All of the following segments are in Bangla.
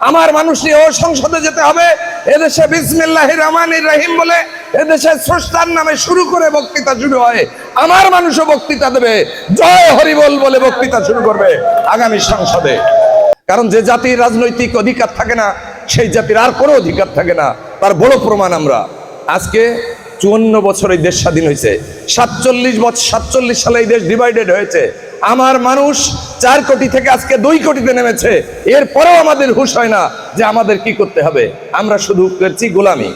আমার মানুষ নিয়ে ও সংসদে যেতে হবে। এদেশে বিসমিল্লাহ রহমান রাহিম বলে এদেশে স্রষ্টার নামে শুরু করে বক্তৃতা শুরু হয়। আমার মানুষও বক্তৃতা দেবে। জয় হরিবল বলে বক্তৃতা শুরু করবে আগামী সংসদে। কারণ যে জাতির রাজনৈতিক অধিকার থাকে না, সেই জাতির আর কোনো অধিকার থাকে না। তার বড় প্রমাণ আমরা। আজকে চুয়ান্ন বছর এই দেশ স্বাধীন হয়েছে। সাতচল্লিশ বছর সাতচল্লিশ সালে এই দেশ ডিভাইডেড হয়েছে। আমার মানুষ চার কোটি থেকে আজকে দুই কোটিতে নেমেছে। এরপরেও আমাদের হুশ হয় না যে আমাদের কি করতে হবে। আমরা শুধু করছি গোলামি।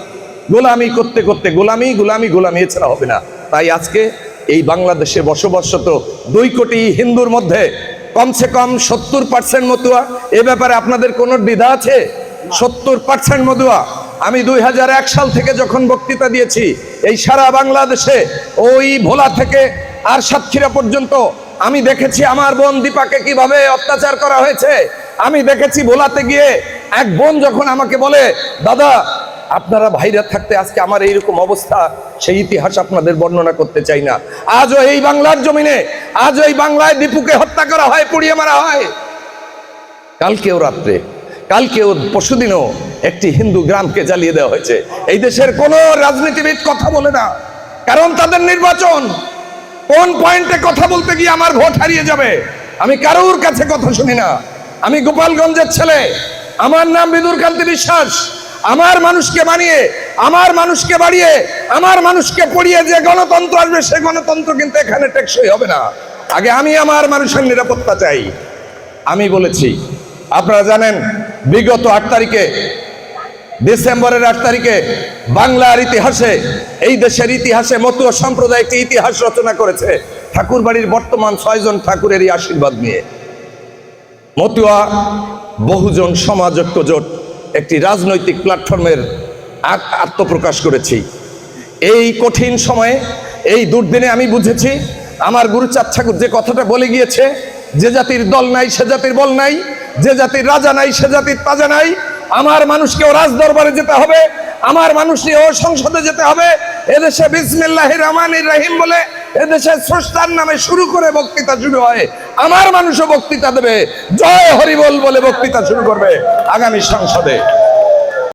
গোলামি করতে করতে গোলামি গোলামি গোলামি এছাড়া হবে না। তাই আজকে এই বাংলাদেশে বসবাসরত দুই কোটি হিন্দুর মধ্যে কমসে কম সত্তর পার্সেন্ট মতুয়া, এ ব্যাপারে আপনাদের কোনো দ্বিধা আছে? সত্তর পার্সেন্ট মতুয়া। আমি দুই হাজার এক সাল থেকে যখন বক্তৃতা দিয়েছি, এই সারা বাংলাদেশে ওই ভোলা থেকে আর সাতক্ষীরা পর্যন্ত আমি দেখেছি আমার বোন দীপাকে কীভাবে অত্যাচার করা হয়েছে। আমি দেখেছি ভোলাতে গিয়ে এক বোন যখন আমাকে বলে, দাদা, আপনারা ভাইরা থাকতে আজকে আমার এইরকম অবস্থা, সেই ইতিহাস আপনাদের বর্ণনা করতে চাই না। আজও এই বাংলার জমিনে, আজও এই বাংলায় দীপুকে হত্যা করা হয়, পুড়িয়ে মারা হয়। কালকেও রাত্রে, কালকেও পরশুদিনও একটি হিন্দু গ্রামকে জ্বালিয়ে দেওয়া হয়েছে। এই দেশের কোনো রাজনীতিবিদ কথা বলে না, কারণ তাদের নির্বাচন কোন পয়েন্টে কথা বলতে গিয়ে আমার ভোট হারিয়ে যাবে? আমি কারোর কাছে কথা শুনি না। আমি গোপালগঞ্জের ছেলে। আমার নাম বিদুর কান্তি বিশ্বাস। আমার মানুষকে বানিয়ে আমার মানুষকে বাড়িয়ে, আমার মানুষকে পড়িয়ে যে গণতন্ত্র আসবে, সে গণতন্ত্র কিন্তু এখানে টেকসই হবে না। আগে আমি আমার মানুষের নিরাপত্তা চাই। আমি বলেছি, আপনারা জানেন, বিগত আট তারিখে ডিসেম্বরের আট তারিখে বাংলার ইতিহাসে, এই দেশের ইতিহাসে মতুয়া সম্প্রদায় একটি ইতিহাস রচনা করেছে ঠাকুর বাড়ির বর্তমান ছয়জন ঠাকুরেরই আশীর্বাদ নিয়ে। মতুয়া বহুজন সমাজ জোট একটি রাজনৈতিক প্ল্যাটফর্মের আত্মপ্রকাশ করেছি। এই কঠিন সময়ে, এই দুর্দিনে আমি বুঝেছি, আমার গুরুচাঁদ ঠাকুর যে কথাটা বলে গিয়েছে, যে জাতির দল নাই, সে জাতির বল নাই, যে জাতির রাজা নাই, সে জাতির তাজা নাই আমার মানুষকেও রাজ দরবারে যেতে হবে, আমার মানুষ ও সংসদে যেতে হবে। এদেশে বিসমিল্লাহ রহমান রাহিম বলে এদেশে স্রষ্টার নামে শুরু করে বক্তৃতা শুরু হয়। আমার মানুষও বক্তৃতা দেবে, জয় হরিবল বলে বক্তৃতা শুরু করবে আগামী সংসদে।